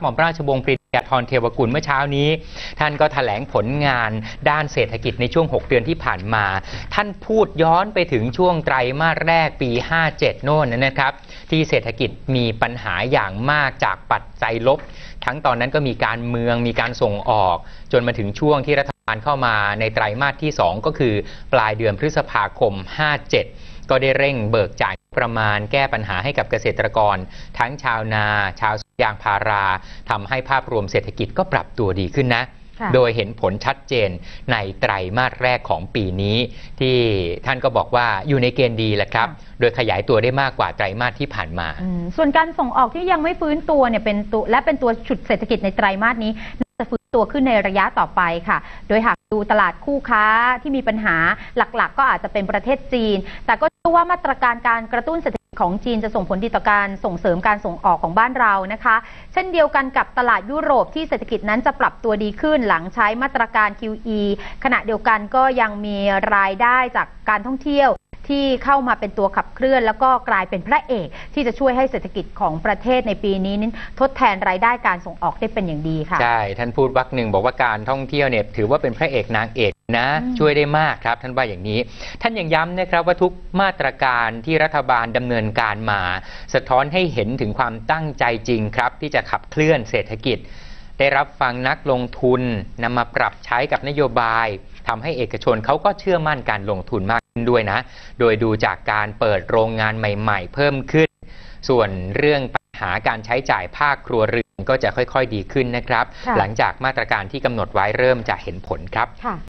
หม่อมราชวงศ์ปริยาธรเทวกุลเมื่อเช้านี้ ท่านก็แถลงผลงานด้านเศรษฐกิจในช่วง 6 เดือนที่ผ่านมา ท่านพูดย้อนไปถึงช่วงไตรมาสแรกปี 57 โน่นนะครับ ที่เศรษฐกิจมีปัญหาอย่างมากจากปัจจัยลบ ทั้งตอนนั้นก็มีการเมืองมีการส่งออก จนมาถึงช่วงที่รัฐบาลเข้ามาในไตรมาสที่ 2 ก็คือปลายเดือนพฤษภาคม 57 ก็ได้เร่งเบิกจ่ายประมาณแก้ปัญหาให้กับเกษตรกร ทั้งชาวนาชาว ยางพาราทำให้ภาพรวมเศรษฐกิจก็ปรับตัวดีขึ้นนะค่ะโดยเห็นผลชัดเจนในไตรมาสแรกของปีนี้ ที่ท่านก็บอกว่าอยู่ในเกณฑ์ดีแหละครับ โดยขยายตัวได้มากกว่าไตรมาสที่ผ่านมาอืมส่วนการส่งออกที่ยังไม่ฟื้นตัวเนี่ยเป็นตัวและเป็นตัวฉุดเศรษฐกิจในไตรมาสนี้น่าจะฟื้นตัวขึ้นในระยะต่อไปค่ะ โดยหากดูตลาดคู่ค้าที่มีปัญหาหลักๆ ก็อาจจะเป็นประเทศจีน แต่ก็เชื่อว่ามาตรการการกระตุ้นเศรษฐกิจ ของจีนจะส่งผลดีต่อการส่งเสริมการส่งออกของบ้านเรานะคะ เช่นเดียวกันกับตลาดยุโรปที่เศรษฐกิจนั้นจะปรับตัวดีขึ้นหลังใช้มาตรการ QE ขณะเดียวกันก็ยังมีรายได้จากการท่องเที่ยว ที่เข้ามาเป็นตัวขับเคลื่อน แล้วก็กลายเป็นพระเอกที่จะช่วยให้เศรษฐกิจของประเทศในปีนี้นั้นทดแทนรายได้การส่งออกได้เป็นอย่างดีค่ะ ใช่ ท่านพูดวักหนึ่งบอกว่าการท่องเที่ยวเนี่ยถือว่าเป็นพระเอกนางเอกนะอืมช่วยได้มากครับท่านว่าอย่างนี้ ท่านยังย้ำนะครับว่าทุกมาตรการที่รัฐบาลดำเนินการมา สะท้อนให้เห็นถึงความตั้งใจจริงครับ ที่จะขับเคลื่อนเศรษฐกิจ ได้รับฟังนักลงทุนนำมาปรับใช้กับนโยบาย ทำให้เอกชนเขาก็เชื่อมั่นการลงทุนมากขึ้นด้วยนะ โดยดูจากการเปิดโรงงานใหม่ ๆ เพิ่มขึ้น ส่วนเรื่องปัญหาการใช้จ่ายภาคครัวเรือนก็จะค่อย ๆ ดีขึ้นนะครับค่ะหลังจากมาตรการที่กำหนดไว้เริ่มจะเห็นผลครับค่ะ